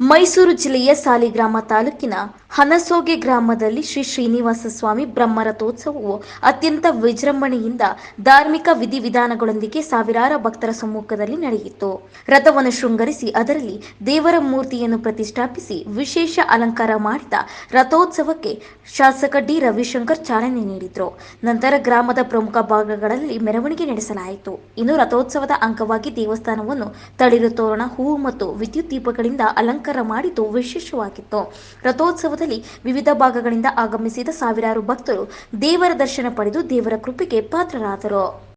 ಮೈಸೂರು ಜಿಲ್ಲೆಯ ಸಾಲಿಗ್ರಾಮ ತಾಲೂಕಿನ ಹನಸೋಗೆ ಗ್ರಾಮದಲ್ಲಿ ಶ್ರೀ ಶ್ರೀನಿವಾಸ ಸ್ವಾಮಿ ಬ್ರಹ್ಮರಥೋತ್ಸವವು ಅತ್ಯಂತ ವಿಜೃಂಭಣೆಯಿಂದ ಧಾರ್ಮಿಕ ವಿಧಿವಿಧಾನಗಳೊಂದಿಗೆ ಸಾವಿರಾರು ಭಕ್ತರ ಸಮ್ಮುಖದಲ್ಲಿ ನಡೆಯಿತು. ರಥವನ್ನು ಶೃಂಗರಿಸಿ ಅದರಲ್ಲಿ ದೇವರ ಮೂರ್ತಿಯನ್ನು ಪ್ರತಿಷ್ಠಾಪಿಸಿ ವಿಶೇಷ ಅಲಂಕಾರ ಮಾಡಿದ ರಥೋತ್ಸವಕ್ಕೆ ಶಾಸಕ ಡಿ. ರವಿಶಂಕರ್ ಚಾಲನೆ ನೀಡಿದರು. ನಂತರ ಗ್ರಾಮದ ಪ್ರಮುಖ ಭಾಗಗಳಲ್ಲಿ ಮೆರವಣಿಗೆ ನಡೆಸಲಾಯಿತು. ಇನ್ನು ರಥೋತ್ಸವದ ಅಂಗವಾಗಿ ದೇವಸ್ಥಾನವನ್ನು ತಳಿರು ತೋರಣ, ಹೂವು ಮತ್ತು ವಿದ್ಯುತ್ ದೀಪಗಳಿಂದ ಅಲಂಕಾರ ಮಾಡಿದ್ದು ವಿಶೇಷವಾಗಿತ್ತು. ರಥೋತ್ಸವದಲ್ಲಿ ವಿವಿಧ ಭಾಗಗಳಿಂದ ಆಗಮಿಸಿದ ಸಾವಿರಾರು ಭಕ್ತರು ದೇವರ ದರ್ಶನ ಪಡೆದು ದೇವರ ಕೃಪೆಗೆ ಪಾತ್ರರಾದರು.